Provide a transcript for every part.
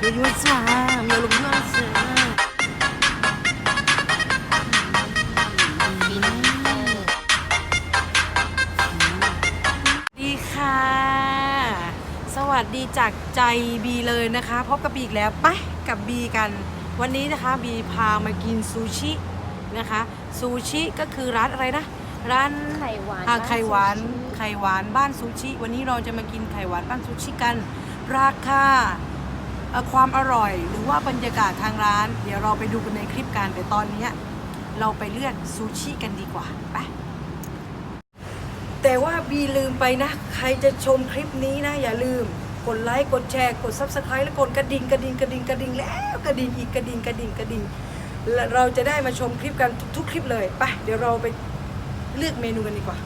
เดี๋ยวยุ่งซ่าเดี๋ยวลงยุ่งซ่ดีค่ะ สวัสดีจากใจบีเลยนะคะ พบกับบีอีกแล้วไปกับบีกัน วันนี้นะคะบีพามากินซูชินะคะซูชิก็คือร้านอะไรนะ ร้านไข่หวานไข่หวานไข่หวานบ้านซูชิ วันนี้เราจะมากินไข่หวานบ้านซูชิกัน ราคา ความอร่อยหรือว่าบรรยากาศทางร้าน เดี๋ยวเราไปดูกันในคลิปกันแต่ตอนนี้เราไปเลือกซูชิกันดีกว่าไปแต่ว่าบีลืมไปนะ ใครจะชมคลิปนี้นะ อย่าลืมกดไลค์กดแชร์กด subscribe และกดกระดิ่งกระดิ่งกระดิ่งกระดิ่งแล้วกระดิ่งอีกกระดิ่งกระดิ่งกระดิ่งและเราจะได้มาชมคลิปกันทุกคลิปเลยไปเดี๋ยวเราไปเลือกเมนูกันดีกว่า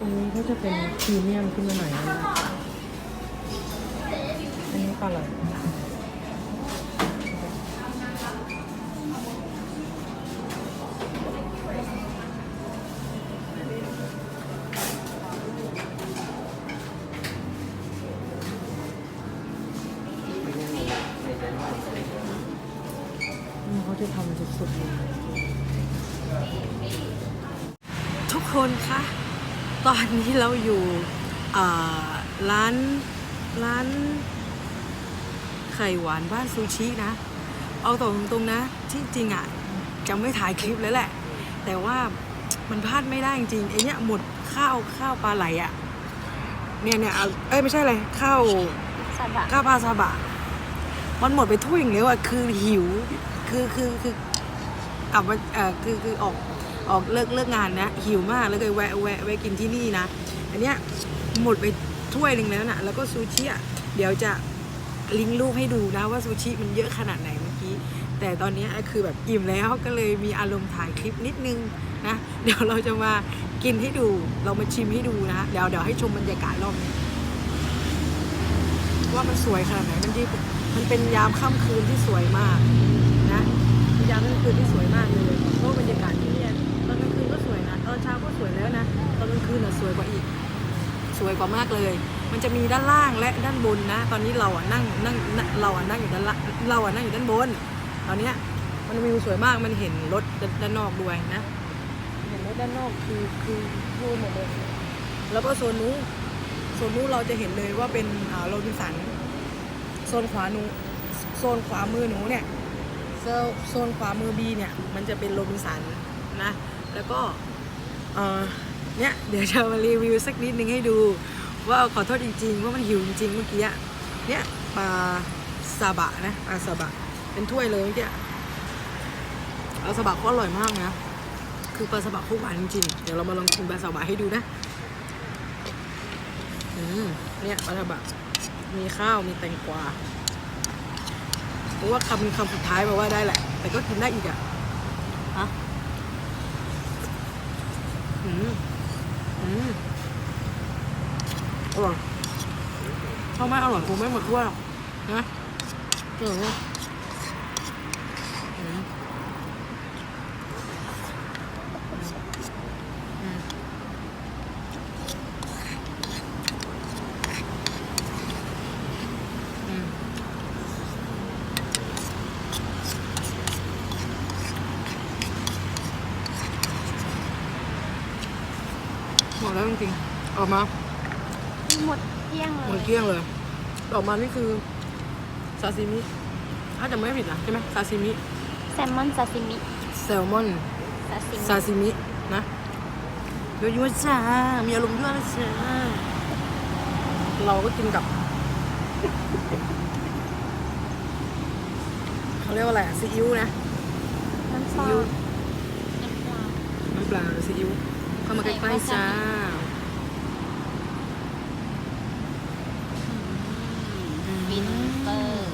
อันนี้ก็จะเป็นพรีเมียมขึ้นมาหน่อยนะอันนี้ปลาไหล คนคะตอนนี้เราอยู่อ่าร้านร้านไข่หวานบ้านซูชินะ เอาตรงตรงๆนะที่จริงอะจะไม่ถ่ายคลิปแล้วแหละ แต่ว่ามันพลาดไม่ได้จริงๆไอเนี้ยหมดข้าวข้าวปลาไหลอะเนี่ยเนี่ยเอาเอ้ยไม่ใช่เลยข้าวซาบะข้าวปลาซาบะมันหมดไปถ้วยอย่างเดียวอะคือหิวคือคือคือกลับมาเอ่อคือคือออก ออกเลิกเลิกงานนะ หิวมากแล้วก็แวะแวะแวะกินที่นี่นะ อันเนี้ยหมดไปถ้วยหนึ่งแล้วนะแล้วก็ซูชิอะเดี๋ยวจะลิงก์รูปให้ดูนะว่าซูชิมันเยอะขนาดไหนเมื่อกี้ แต่ตอนเนี้ยคือแบบอิ่มแล้วก็เลยมีอารมณ์ถ่ายคลิปนิดนึงนะเดี๋ยวเราจะมากินให้ดูเรามาชิมให้ดูนะเดี๋ยวเดี๋ยวให้ชมบรรยากาศรอบนี้ว่ามันสวยขนาดไหนมันที่มันเป็นยามค่ำคืนที่สวยมากนะยามค่ำคืนที่สวยมากเลยเพราะบรรยากาศที่ อนเช้าก็สวยแล้วนะ ตอนกลางคืนน่ะสวยกว่าอีก สวยกว่ามากเลย มันจะมีด้านล่างและด้านบนนะ ตอนนี้เราอะนั่งนั่งนั่งเราอะนั่งอยู่ด้านล่างเราอะนั่งอยู่ด้านบน ตอนเนี้ยมันวิวสวยมาก มันเห็นรถด้านด้านนอกด้วยนะ เห็นรถด้านนอกคือคือวิวหมดเลย แล้วก็โซนนู้นโซนนู้นเราจะเห็นเลยว่าเป็นอ่าโรบินสัน โซนขวาหนูโซนขวามือหนูเนี่ยโซโซนขวามือบีเนี่ย มันจะเป็นโรบินสันนะ แล้วก็ เนี่ยเดี๋ยวจะมารีวิวสักนิดนึงให้ดู ว่าขอโทษจริงๆว่ามันหิวจริงๆเมื่อกี้เนี่ยปลาซาบะนะปลาซาบะ เป็นถ้วยเลยเมื่อกี้ปลาซาบะก็อร่อยมากนะคือปลาซาบะเขาหวานจริงๆเดี๋ยวเรามาลองชิมปลาซาบะให้ดูนะอืมเนี่ยปลาซาบะมีข้าวมีแตงกวาเพราะว่าคำคำสุดท้ายมาว่าได้แหละ แต่ก็กินได้อีกอะฮะ อืมอืมอร่อยถ้าไม่อร่อยคงไม่หมดถ้วยหรอกนะเจ๋อยเนี่ยอืมอืมอืมหมดแล้วจริงๆ ออกมาหมดเกลี้ยงเลหมดยเกลี้ยงเลยออกมานี่คือซาซิมิถ้าจะไม่ผิดนะใช่ไหมซาซิมิแซลมอนซาซิมิแซลมอนซาซิมิซาซิมินะยั่วยั่วจ้ามีอารมณ์ยั่วนะจ้าเราก็กินกับเขาเรียกว่าอะไรอะซีอิ๊วนะ น้ำซซีออิ๊วสน้ำปลา น้ำปลาหรือซีอิ๊วเข้ามาใกล้ๆจ้า วินเตอร์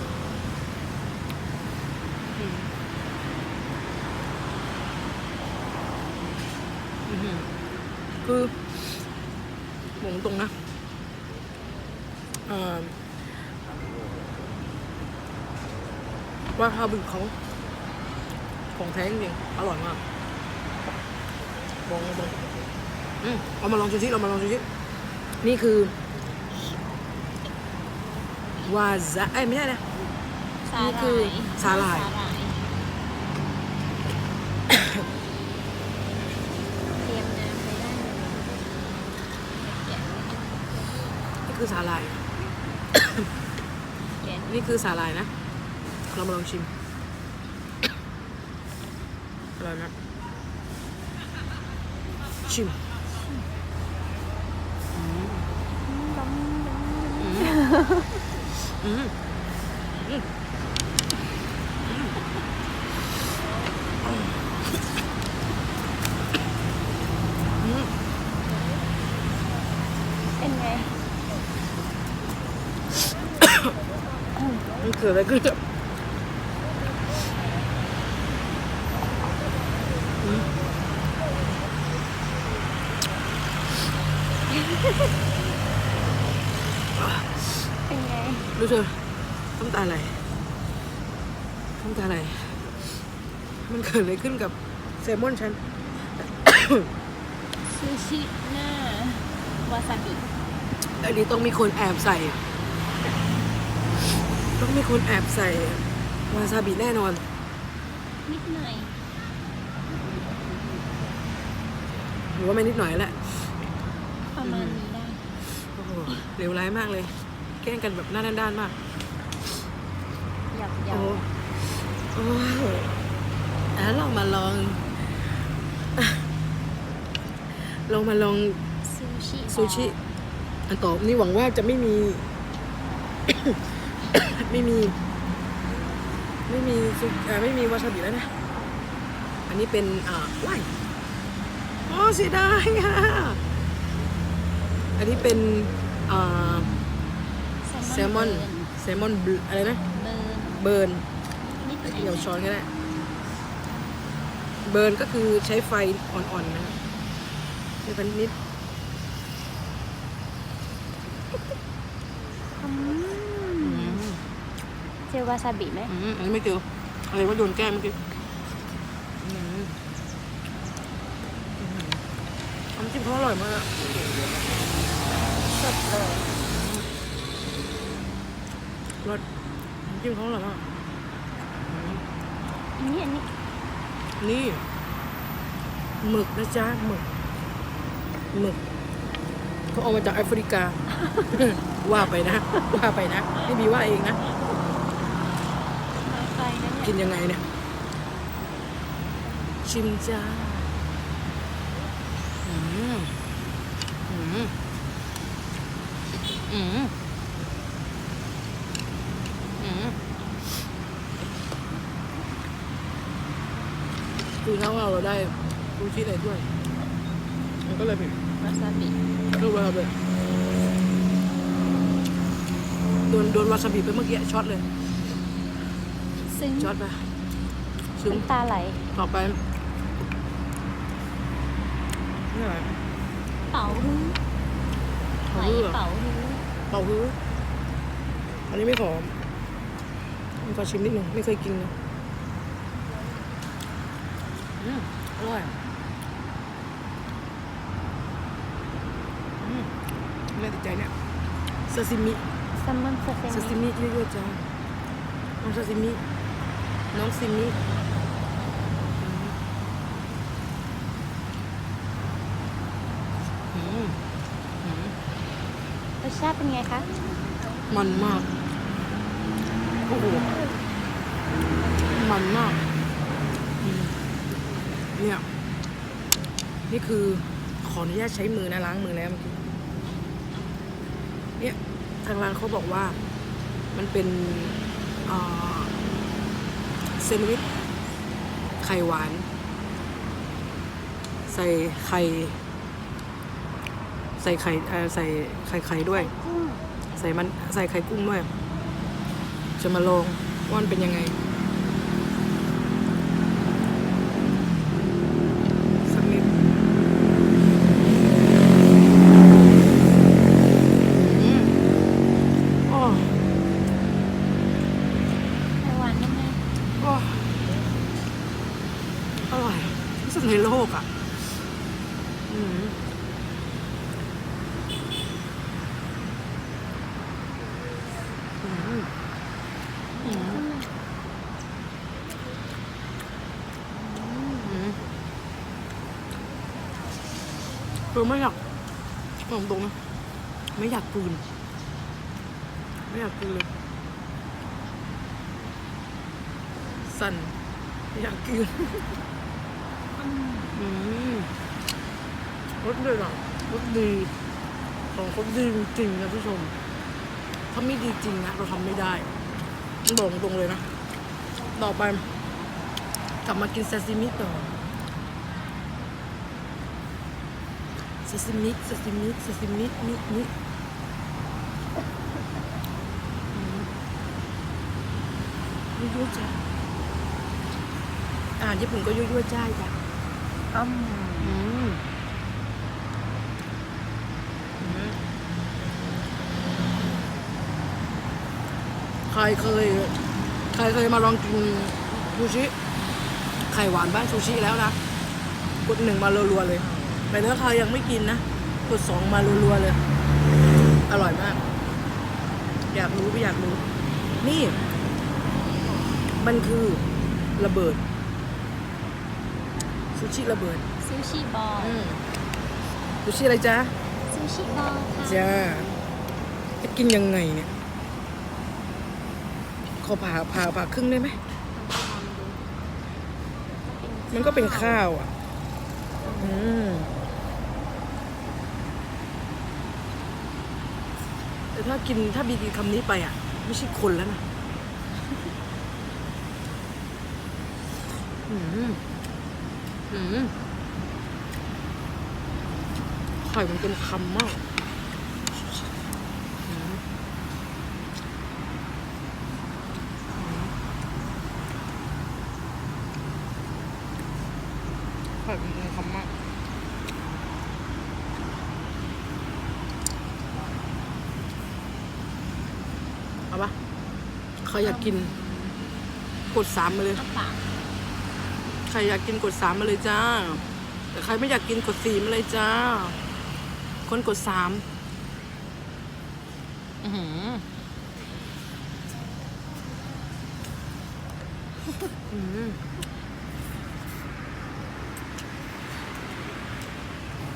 อือหือคือหมงตรงนะอ่อว่าคาบึกเขาของแท้จริงอร่อยมากบองบองอืมเอามาลองซูชิเรามาลองซูชินี่คือ วาซาเอ้ยไม่ใช่นะซาสานี่หคือร่ายสาหร่าย เตรียมน้ำไปได้เลยแกะนี่คือสาหร่ายแกะนี่คือสาหร่ายนะ เรามาลองชิม อร่อยไหมชิมอืม อืมอืมอืมเป็นไงมัน เกิดอะไรขึ้นอะอืมเป็นไง รู้เธอน้ำตาไหลน้ำตาไหลมันเกิดอะไรขึ้นกับแซลมอนฉัน ซูชิหน้าวาซาบิอันนี้ต้องมีคนแอบใส่ ต้องมีคนแอบใส่วาซาบิแน่นอน นิดหน่อยหรือว่าไม่นิดหน่อยแหละ ประมาณนี้ได้ โอ้โหเลวร้ายมากเลยแก ล้งกันแบบหน้าด้านๆมากหยับหยัโอ้บโอ้อะเรามาลอง ลองมาลอง ซูชิซูชิ อันต่อนี่หวังว่าจะไม่มี ไม่มี ไม่มีซุเอ่อไม่มีวาซาบิแล้วนะ อันนี้เป็นอ่าว้ายอ๋อเสียดายอะ อันนี้เป็นอ่าแซลมอนแซลมอนบลอะไรนะเบิร์นเบิร์นนิดหน่อยเดี๋ยวช้อนก็ได้เบิร์นก็คือใช้ไฟอ่อนๆนะใช้ไฟนิดอืมอืมเจอวาซาบิไหม อืมอันนี้ไม่เจออะไรว่าโดนแก้มเมื่อกี้อืมอืมน้ำจิ้มเขาอร่อยมากอะ สดเลย รสน้ำจิ้มเขาอร่อยมากอืมอันนี้อันนี้นี่หมึกนะจ๊ะหมึกหมึกเขาเอามาจากแอฟริกา ว่าไปนะ ว่าไปนะไม่มีว่าเองนะมาไกลนะเนี่ยกินยังไงเนี่ย ชิมจ้าอืมอืมอืมอืม คือถ้าว่าเราได้ซูชิอะไรด้วยมันก็เลยเป็นวาซาบิรูปว่าเลยโดนโดนวาซาบิไปเมื่อกี้ช็อตเลยซึ้งช็อตไปซึ้งน้ำตาไหลต่อไปนี่อะไรเป๋าฮื้อหอยเป๋าฮื้อเหรอเป๋าฮื้อเป่าฮื้ออันนี้ไม่ขอมันขอชิมนิดหนึ่งไม่เคยกินเลย อืมอร่อยอืมน่าติดใจเนี่ยซาซิมิแซลมอนซาซาซิซิมิมิเยอะๆจ้าน้องซาซิมิ น้องซิมิอืมอืม รสชาติเป็นไงคะ มันมาก โอ้โห มันมากอืม เนี่ย นี่คือขออนุญาตใช้มือนะล้างมือแล้วเมื่อกี้เนี่ยทางร้านเขาบอกว่ามันเป็นเอ่อแซนด์วิชไข่หวาน ใส่ไข่ใส่ไข่เอ่อใส่ไข่ไข่ด้วยกุ้งใส่มันใส่ไข่กุ้งด้วย จะมาลองว่ามันเป็นยังไง สักนิดอืมอ๋อ ไข่หวานยังไง อ๋ออร่อยที่สุดในโลกอะ อืมอืมอืม คือไม่อยากบอกตรงนะไม่อยากกลืน ไม่อยากกลืนเลยสั่นไม่อยากกลืนอืมรสเลยอะรสดี ของเขาดีจริงๆนะผู้ชม ถ้าไม่ดีจริงนะเราทำไม่ได้บอกตรงเลยนะ ต่อไป กลับมากินซาซิมิต่อ ซาซิมิซาซิมิซาซิมิมิมิอืมยั่วๆจ้าอาหารญี่ปุ่นก็ยั่วๆจ้าจ้ะอ้ำอืมอืมใครเคยใครเคยมาลองกินซูชิไข่หวานบ้านซูชิแล้วนะกดหนึ่งมารัวๆเลย แต่ถ้าใครยังไม่กินนะกดสองมารัวๆเลย อร่อยมาก อยากรู้ไปอยากรู้ นี่ มันคือระเบิด ซูชิระเบิด ซูชิบอลอืมซูชิอะไรจ๊ะ ซูชิบอลค่ะจ้าจะกินยังไงเนี่ยขอผ่าผ่าผ่าครึ่งได้ไหม มันก็เป็นข้าวอะ อืม ถ้ากินถ้าบีกินคำนี้ไปอะ ไม่ใช่คนแล้วนะอืมอืมไข่มันเป็นคำมากอืมไข่มันเป็นคำมาก เอาปะใครอยา กกิน กดสามมาเลยอ้าปากใครอยากกินกดสามมาเลยจ้า แต่ใครไม่อยากกินกดสี่มาเลยจ้า คนกดสามอื้อหืออื้อหือ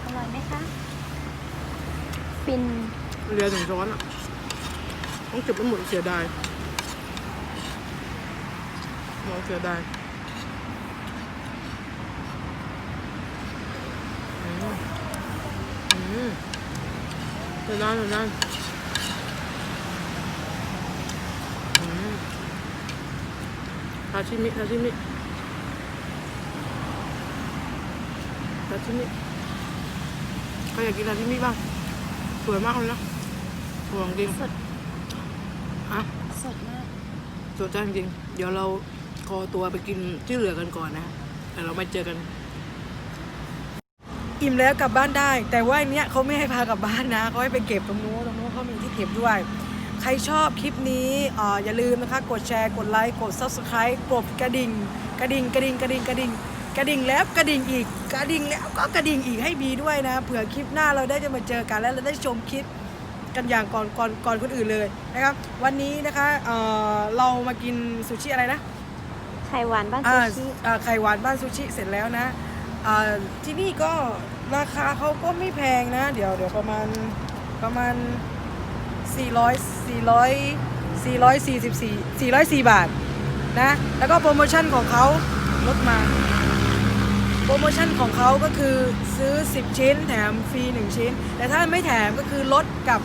อร่อยไหมคะ ฟิน เรือถึงช้อนอะ ต้องเก็บไว้หมดเสียดาย มองเสียดายอืมอืมเสียดายเสียดายอืมซาชิมิซาชิมิซาชิมิใครอยากกินซาชิมิบ้างสวยมากเลยนะสวยจริงสดอะสดมากสดจ้าจริงๆเดี๋ยวเราข อตัวไปกินที่เหลือกันก่อนนะแต่เรามาเจอกัน อิ่มแล้วกลับบ้านได้ แต่ว่าอันเนี้ยเขาไม่ให้พากลับบ้านนะเขาให้ไปเก็บตรงนู้นตรงนู้นเขามีที่เก็บด้วย ใครชอบคลิปนี้อ่าอย่าลืมนะคะ กดแชร์กดไลค์กด subscribe กดกระดิ่ง กระดิ่งกระดิ่งกระดิ่งกระดิ่งกระดิ่งแล้วกระดิ่งอีกกระดิ่งแล้วก็กระดิ่งอีกให้บีด้วยนะเผื่อคลิปหน้าเราได้จะมาเจอกันแล้วเราได้ชมคลิปกันอย่างก่อนก่อนก่อนคนอื่นเลยนะครับ วันนี้นะคะเเรามากินซูชิอะไรนะ ไข่หวานบ้านซูอ่าชิอ่าไข่หวานบ้านซูชิเสร็จแล้วนะอ่าที่นี่ก็ราคาเขาก็ไม่แพงนะ เดี๋ยวเดี๋ยวประมาณประมาณ 400 400 444 404 บาทนะ แล้วก็โปรโมชั่นของเขาลดมา โปรโมชั่นของเขาก็คือซื้อ 10 ชิ้นแถมฟรี 1 ชิ้น แต่ถ้าไม่แถมก็คือลดกับ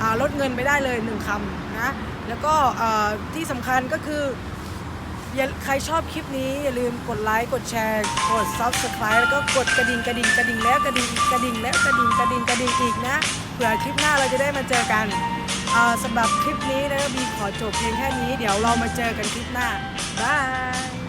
อ่าลดเงินไปได้เลย 1คำนะ แล้วก็อ่าที่สำคัญก็คือ อย่าใครชอบคลิปนี้อย่าลืมกดไลค์ กดแชร์ กด subscribe แล้วก็กดกระดิ่งกระดิ่งกระดิ่งแล้วกระดิ่งอีกกระดิ่งแล้วกระดิ่งกระดิ่งกระดิ่งอีกนะเผื่อคลิปหน้าเราจะได้มาเจอกันสำหรับคลิปนี้นะบีขอจบเพียงแค่นี้ เดี๋ยวเรามาเจอกันคลิปหน้าบาย